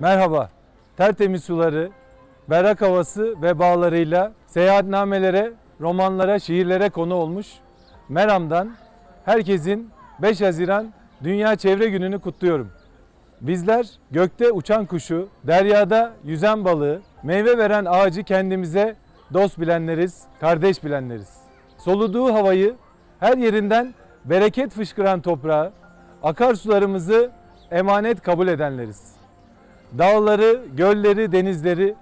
Merhaba. Tertemiz suları, berrak havası ve bağlarıyla seyahatnamelere, romanlara, şiirlere konu olmuş Meram'dan herkesin 5 Haziran Dünya Çevre Günü'nü kutluyorum. Bizler gökte uçan kuşu, deryada yüzen balığı, meyve veren ağacı kendimize dost bilenleriz, kardeş bilenleriz. Soluduğu havayı her yerinden bereket fışkıran toprağı, akarsularımızı emanet kabul edenleriz. Dağları, gölleri, denizleri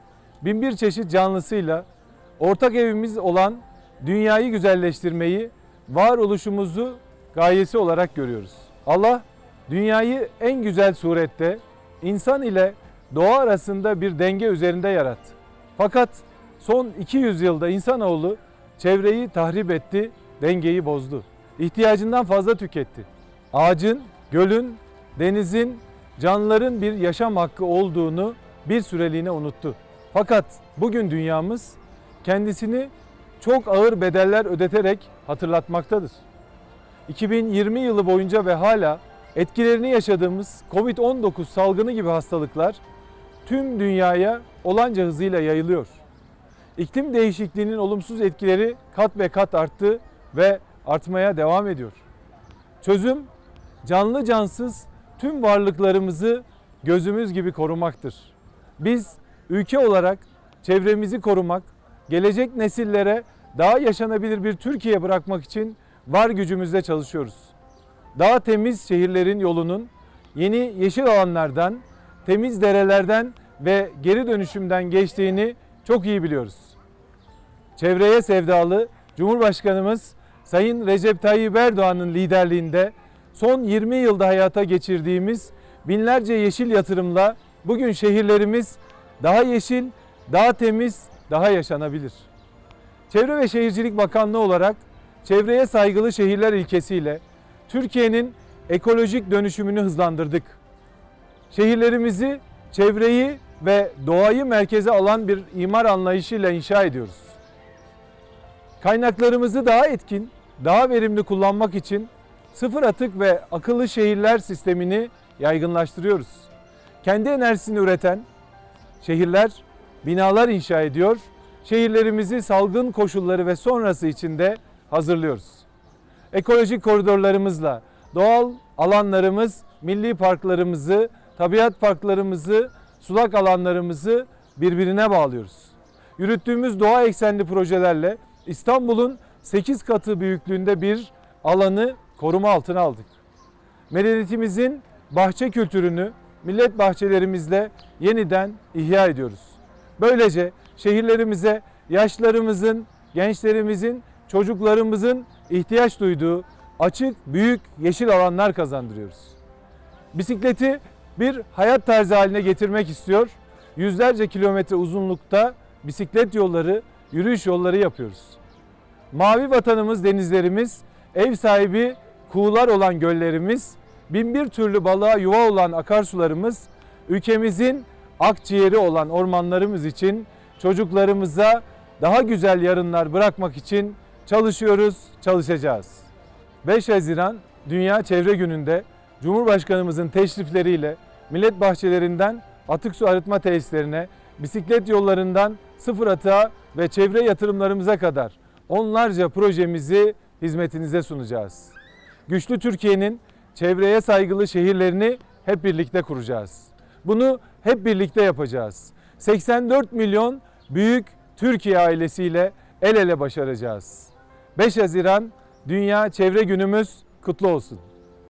binbir çeşit canlısıyla ortak evimiz olan dünyayı güzelleştirmeyi varoluşumuzu gayesi olarak görüyoruz. Allah dünyayı en güzel surette insan ile doğa arasında bir denge üzerinde yarattı. Fakat son 200 yılda insanoğlu çevreyi tahrip etti, dengeyi bozdu. İhtiyacından fazla tüketti. Ağacın, gölün, denizin, canlıların bir yaşam hakkı olduğunu bir süreliğine unuttu. Fakat bugün dünyamız kendisini çok ağır bedeller ödeterek hatırlatmaktadır. 2020 yılı boyunca ve hala etkilerini yaşadığımız Covid-19 salgını gibi hastalıklar tüm dünyaya olanca hızıyla yayılıyor. İklim değişikliğinin olumsuz etkileri kat ve kat arttı ve artmaya devam ediyor. Çözüm canlı cansız tüm varlıklarımızı gözümüz gibi korumaktır. Biz ülke olarak çevremizi korumak, gelecek nesillere daha yaşanabilir bir Türkiye bırakmak için var gücümüzle çalışıyoruz. Daha temiz şehirlerin yolunun yeni yeşil alanlardan, temiz derelerden ve geri dönüşümden geçtiğini çok iyi biliyoruz. Çevreye sevdalı Cumhurbaşkanımız Sayın Recep Tayyip Erdoğan'ın liderliğinde son 20 yılda hayata geçirdiğimiz binlerce yeşil yatırımla bugün şehirlerimiz daha yeşil, daha temiz, daha yaşanabilir. Çevre ve Şehircilik Bakanlığı olarak çevreye saygılı şehirler ilkesiyle Türkiye'nin ekolojik dönüşümünü hızlandırdık. Şehirlerimizi çevreyi ve doğayı merkeze alan bir imar anlayışıyla inşa ediyoruz. Kaynaklarımızı daha etkin, daha verimli kullanmak için sıfır atık ve akıllı şehirler sistemini yaygınlaştırıyoruz. Kendi enerjisini üreten şehirler binalar inşa ediyor. Şehirlerimizi salgın koşulları ve sonrası içinde hazırlıyoruz. Ekolojik koridorlarımızla doğal alanlarımız, milli parklarımızı, tabiat parklarımızı, sulak alanlarımızı birbirine bağlıyoruz. Yürüttüğümüz doğa eksenli projelerle İstanbul'un 8 katı büyüklüğünde bir alanı koruma altına aldık. Medeniyetimizin bahçe kültürünü millet bahçelerimizle yeniden ihya ediyoruz. Böylece şehirlerimize yaşlarımızın, gençlerimizin, çocuklarımızın ihtiyaç duyduğu açık, büyük yeşil alanlar kazandırıyoruz. Bisikleti bir hayat tarzı haline getirmek istiyor. Yüzlerce kilometre uzunlukta bisiklet yolları, yürüyüş yolları yapıyoruz. Mavi vatanımız denizlerimiz, ev sahibi kuğular olan göllerimiz, binbir türlü balığa yuva olan akarsularımız, ülkemizin akciğeri olan ormanlarımız için çocuklarımıza daha güzel yarınlar bırakmak için çalışıyoruz, çalışacağız. 5 Haziran Dünya Çevre Günü'nde Cumhurbaşkanımızın teşrifleriyle millet bahçelerinden atık su arıtma tesislerine, bisiklet yollarından sıfır atığa ve çevre yatırımlarımıza kadar onlarca projemizi hizmetinize sunacağız. Güçlü Türkiye'nin çevreye saygılı şehirlerini hep birlikte kuracağız. Bunu hep birlikte yapacağız. 84 milyon büyük Türkiye ailesiyle el ele başaracağız. 5 Haziran Dünya Çevre Günümüz kutlu olsun.